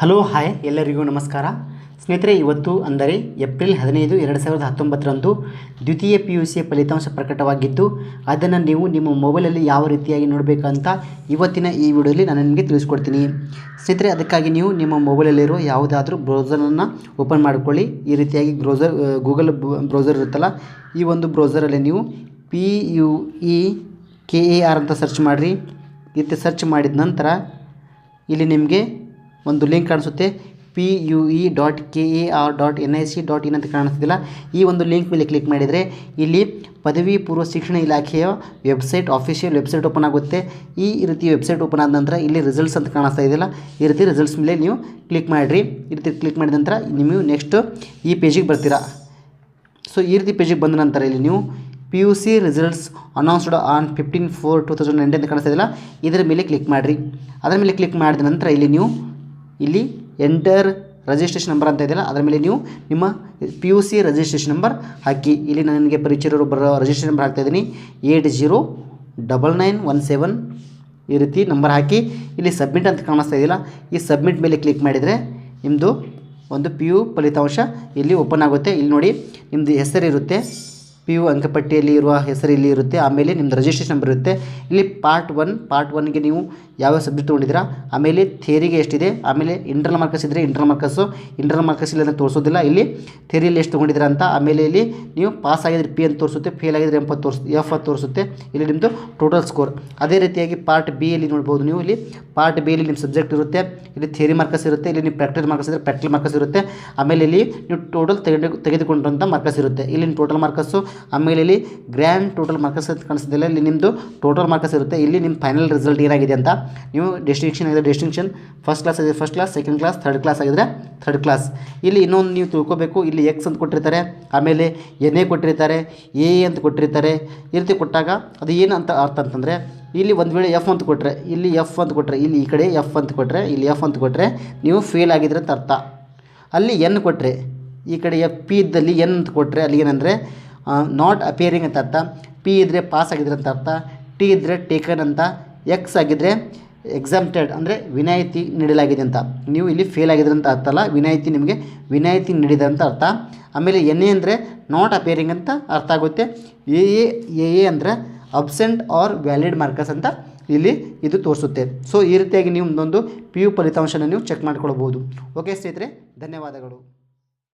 Hello, hi, ಎಲ್ಲರಿಗೂ ನಮಸ್ಕಾರ. ಸ್ನೇಹಿತರೆ, ಇವತ್ತು ಅಂದರೆ ಏಪ್ರಿಲ್ ಹದಿನೈದು, ಎರಡು ಸಾವಿರದ ಹತ್ತೊಂಬತ್ತರಂದು ದ್ವಿತೀಯ ಪಿ ಯು ಸಿಯ ಫಲಿತಾಂಶ ಪ್ರಕಟವಾಗಿದ್ದು, ಅದನ್ನು ನೀವು ನಿಮ್ಮ ಮೊಬೈಲಲ್ಲಿ ಯಾವ ರೀತಿಯಾಗಿ ನೋಡಬೇಕಂತ ಇವತ್ತಿನ ಈ ವಿಡಿಯೋಲಿ ನಾನು ನಿಮಗೆ ತಿಳಿಸ್ಕೊಡ್ತೀನಿ. ಸ್ನೇಹಿತರೆ, ಅದಕ್ಕಾಗಿ ನೀವು ನಿಮ್ಮ ಮೊಬೈಲಲ್ಲಿರೋ ಯಾವುದಾದ್ರೂ ಬ್ರೌಸರನ್ನು ಓಪನ್ ಮಾಡಿಕೊಳ್ಳಿ. ಈ ರೀತಿಯಾಗಿ ಬ್ರೌಸರ್ ಗೂಗಲ್ ಬ್ರೌಸರ್ ಇರುತ್ತಲ್ಲ, ಈ ಒಂದು ಬ್ರೌಸರಲ್ಲಿ ನೀವು P U E K A R ಅಂತ ಸರ್ಚ್ ಮಾಡಿರಿ. ಈ ಸರ್ಚ್ ಮಾಡಿದ ನಂತರ ಇಲ್ಲಿ ನಿಮಗೆ ಒಂದು ಲಿಂಕ್ ಕಾಣಿಸುತ್ತೆ. P U E dot K A R dot N I C dot in ಅಂತ ಕಾಣಿಸ್ತಿಲ್ಲ ಈ ಒಂದು ಲಿಂಕ್ ಮೇಲೆ ಕ್ಲಿಕ್ ಮಾಡಿದರೆ ಇಲ್ಲಿ ಪದವಿ ಪೂರ್ವ ಶಿಕ್ಷಣ ಇಲಾಖೆಯ ವೆಬ್ಸೈಟ್ ಆಫಿಷಿಯಲ್ ವೆಬ್ಸೈಟ್ ಓಪನ್ ಆಗುತ್ತೆ. ಈ ರೀತಿ ವೆಬ್ಸೈಟ್ ಓಪನ್ ಆದ ನಂತರ ಇಲ್ಲಿ ರಿಸಲ್ಟ್ಸ್ ಅಂತ ಕಾಣಿಸ್ತಾ ಇದೆಯಲ್ಲ ಈ ರೀತಿ ರಿಸಲ್ಟ್ಸ್ ಮೇಲೆ ನೀವು ಕ್ಲಿಕ್ ಮಾಡಿರಿ. ಈ ರೀತಿ ಕ್ಲಿಕ್ ಮಾಡಿದ ನಂತರ ನೀವು ನೆಕ್ಸ್ಟ್ ಈ ಪೇಜಿಗೆ ಬರ್ತೀರಾ. ಸೊ ಈ ರೀತಿ ಪೇಜಿಗೆ ಬಂದ ನಂತರ ಇಲ್ಲಿ ನೀವು P U C results announced on fifteen four two thousand nineteen ಅಂತ ಕಾಣಿಸ್ತಾ ಇದೆಯಲ್ಲ ಇದರ ಮೇಲೆ ಕ್ಲಿಕ್ ಮಾಡಿರಿ. ಅದರ ಮೇಲೆ ಕ್ಲಿಕ್ ಮಾಡಿದ ನಂತರ ಇಲ್ಲಿ ನೀವು ಇಲ್ಲಿ ಎಂಟರ್ ರಿಜಿಸ್ಟ್ರೇಷನ್ ನಂಬರ್ ಅಂತ ಇದೆಯಲ್ಲ, ಅದರ ಮೇಲೆ ನೀವು ನಿಮ್ಮ P U C registration number ಹಾಕಿ. ಇಲ್ಲಿ ನನಗೆ ಪರಿಚಯರು ಬರೋ ರಿಜಿಸ್ಟ್ರೇಷನ್ ನಂಬರ್ ಹಾಕ್ತಾ ಇದ್ದೀನಿ. Eight zero double nine one seven ಈ ರೀತಿ ನಂಬರ್ ಹಾಕಿ. ಇಲ್ಲಿ ಸಬ್ಮಿಟ್ ಅಂತ ಕಾಣಿಸ್ತಾ ಇದೆಯಲ್ಲ, ಈ ಸಬ್ಮಿಟ್ ಮೇಲೆ ಕ್ಲಿಕ್ ಮಾಡಿದರೆ ನಿಮ್ಮದು ಒಂದು ಪಿ ಯು ಫಲಿತಾಂಶ ಇಲ್ಲಿ ಓಪನ್ ಆಗುತ್ತೆ. ಇಲ್ಲಿ ನೋಡಿ ನಿಮ್ಮದು ಹೆಸರಿರುತ್ತೆ. ಪಿ ಯು ಅಂಕಪಟ್ಟಿಯಲ್ಲಿ ಇರುವ ಹೆಸರು ಇಲ್ಲಿ ಇರುತ್ತೆ. ಆಮೇಲೆ ನಿಮ್ಮದು ರಿಜಿಸ್ಟ್ರೇಷನ್ ನಂಬರ್ ಇರುತ್ತೆ. ಇಲ್ಲಿ ಪಾರ್ಟ್ ಒನ್ ಪಾರ್ಟ್ ಒನ್ಗೆ ನೀವು ಯಾವ ಸಬ್ಜೆಕ್ಟ್ ತೊಗೊಂಡಿದ್ದೀರಾ? ಆಮೇಲೆ ಥೇರಿಗೆ ಎಷ್ಟಿದೆ? ಆಮೇಲೆ ಇಂಟರ್ನಲ್ ಮಾರ್ಕಸ್ ಇದ್ದರೆ ಇಂಟರ್ನಲ್ ಮಾರ್ಕಸ್ಸು ಇಂಟರ್ನಲ್ ಮಾರ್ಕಸ್ ಇಲ್ಲ ಅಂತ ತೋರಿಸೋದಿಲ್ಲ. ಇಲ್ಲಿ ಥೇರಿಯಲ್ಲಿ ಎಷ್ಟು ತೊಗೊಂಡಿದ್ದೀರಾ ಅಂತ, ಆಮೇಲೆ ಇಲ್ಲಿ ನೀವು ಪಾಸ್ ಆಗಿದ್ರೆ ಪಿ ಅಂತ ತೋರಿಸುತ್ತೆ ಫೇಲ್ ಆಗಿದ್ರೆ ಎಂಬತ್ತು ತೋರಿಸ್ ಎಫ್ ಅಂತ ತೋರಿಸುತ್ತೆ. ಇಲ್ಲಿ ನಿಮ್ಮದು ಟೋಟಲ್ ಸ್ಕೋರ್ ಅದೇ ರೀತಿಯಾಗಿ ಪಾರ್ಟ್ ಬಿ ಬಿಯಲ್ಲಿ ನೋಡ್ಬೋದು ನೀವು. ಇಲ್ಲಿ ಪಾರ್ಟ್ ಬಿ ಅಲ್ಲಿ ನಿಮ್ಮ ಸಬ್ಜೆಕ್ಟ್ ಇರುತ್ತೆ. ಇಲ್ಲಿ ಥೇರಿ ಮಾರ್ಕಸ್ ಇರುತ್ತೆ. ಇಲ್ಲಿ ನೀವು ಪ್ರಾಕ್ಟಿಕಲ್ ಮಾರ್ಕಸ್ ಇದ್ದರೆ ಪ್ರಾಕ್ಟಿಕಲ್ ಮಾರ್ಕಸ್ ಇರುತ್ತೆ. ಆಮೇಲೆ ಇಲ್ಲಿ ನೀವು ಟೋಟಲ್ ತೆಗೆದು ತೆಗೆದುಕೊಂಡಂಥ ಮಾರ್ಕಸ್ ಇರುತ್ತೆ. ಇಲ್ಲಿ ಟೋಟಲ್ ಮಾರ್ಕಸ್ಸು ಆಮೇಲೆ ಇಲ್ಲಿ ಗ್ರ್ಯಾಂಡ್ ಟೋಟಲ್ ಮಾರ್ಕ್ಸ್ ಅಂತ ಕಾಣಿಸ್ತಿಲ್ಲ ಇಲ್ಲಿ ನಿಮ್ಮದು ಟೋಟಲ್ ಮಾರ್ಕ್ಸ್ ಇರುತ್ತೆ. ಇಲ್ಲಿ ನಿಮ್ಮ ಫೈನಲ್ ರಿಸಲ್ಟ್ ಏನಾಗಿದೆ ಅಂತ ನೀವು ಡೆಸ್ಟಿಂಕ್ಷನ್ ಆಗಿದ್ರೆ ಡೆಸ್ಟಿಂಕ್ಷನ್ ಫಸ್ಟ್ ಕ್ಲಾಸ್ ಆಗಿದ್ರೆ first class second class third class ಆಗಿದ್ರೆ ಥರ್ಡ್ ಕ್ಲಾಸ್ ಇಲ್ಲಿ ಇನ್ನೊಂದು ನೀವು ತಿಳ್ಕೋಬೇಕು, ಇಲ್ಲಿ ಎಕ್ಸ್ ಅಂತ ಕೊಟ್ಟಿರ್ತಾರೆ, ಆಮೇಲೆ ಎನ್ ಎ ಕೊಟ್ಟಿರ್ತಾರೆ ಎ ಅಂತ ಕೊಟ್ಟಿರ್ತಾರೆ. ಈ ರೀತಿ ಕೊಟ್ಟಾಗ ಅದು ಏನು ಅಂತ ಅರ್ಥ ಅಂತಂದರೆ, ಇಲ್ಲಿ ಒಂದು ವೇಳೆ ಎಫ್ ಅಂತ ಕೊಟ್ಟರೆ ಇಲ್ಲಿ ಎಫ್ ಅಂತ ಕೊಟ್ಟರೆ ಇಲ್ಲಿ ಈ ಕಡೆ ಎಫ್ ಅಂತ ಕೊಟ್ಟರೆ ಇಲ್ಲಿ ಎಫ್ ಅಂತ ಕೊಟ್ಟರೆ ನೀವು ಫೇಲ್ ಆಗಿದ್ರೆ ಅಂತ ಅರ್ಥ. ಅಲ್ಲಿ ಎನ್ ಕೊಟ್ಟರೆ ಈ ಕಡೆ ಎಫ್ ಪಿ ಇದ್ದಲ್ಲಿ ಎನ್ ಅಂತ ಕೊಟ್ಟರೆ ಅಲ್ಲಿ ಏನಂದರೆ ನಾಟ್ ಅಪಿಯರಿಂಗ್ ಅಂತ ಅರ್ಥ ಪಿ ಇದ್ದರೆ ಪಾಸ್ ಆಗಿದ್ರೆ ಅಂತ ಅರ್ಥ ಟಿ ಇದ್ದರೆ ಟೇಕನ್ ಅಂತ ಎಕ್ಸ್ ಆಗಿದ್ದರೆ ಎಕ್ಸಾಮ್ಟೆಡ್ ಅಂದರೆ ವಿನಾಯಿತಿ ನೀಡಲಾಗಿದೆ ಅಂತ. ನೀವು ಇಲ್ಲಿ ಫೇಲ್ ಆಗಿದ್ರೆ ಅಂತ ಅರ್ಥ ಅಲ್ಲ, ವಿನಾಯಿತಿ ನಿಮಗೆ ವಿನಾಯಿತಿ ನೀಡಿದೆ ಅಂತ ಅರ್ಥ. ಆಮೇಲೆ ಎನ್ ಎ ಅಂದರೆ ನಾಟ್ ಅಪಿಯರಿಂಗ್ ಅಂತ ಅರ್ಥ ಆಗುತ್ತೆ. ಎ ಎ ಎ ಎ ಅಂದರೆ ಅಬ್ಸೆಂಟ್ ಆರ್ ವ್ಯಾಲಿಡ್ ಮಾರ್ಕಸ್ ಅಂತ ಇಲ್ಲಿ ಇದು ತೋರಿಸುತ್ತೆ. ಸೊ ಈ ರೀತಿಯಾಗಿ ನೀವು ಒಂದೊಂದು ಪಿ ಯು ಫಲಿತಾಂಶನ ನೀವು ಚೆಕ್ ಮಾಡ್ಕೊಳ್ಬೋದು. ಓಕೆ ಸ್ನೇಹಿತರೆ, ಧನ್ಯವಾದಗಳು.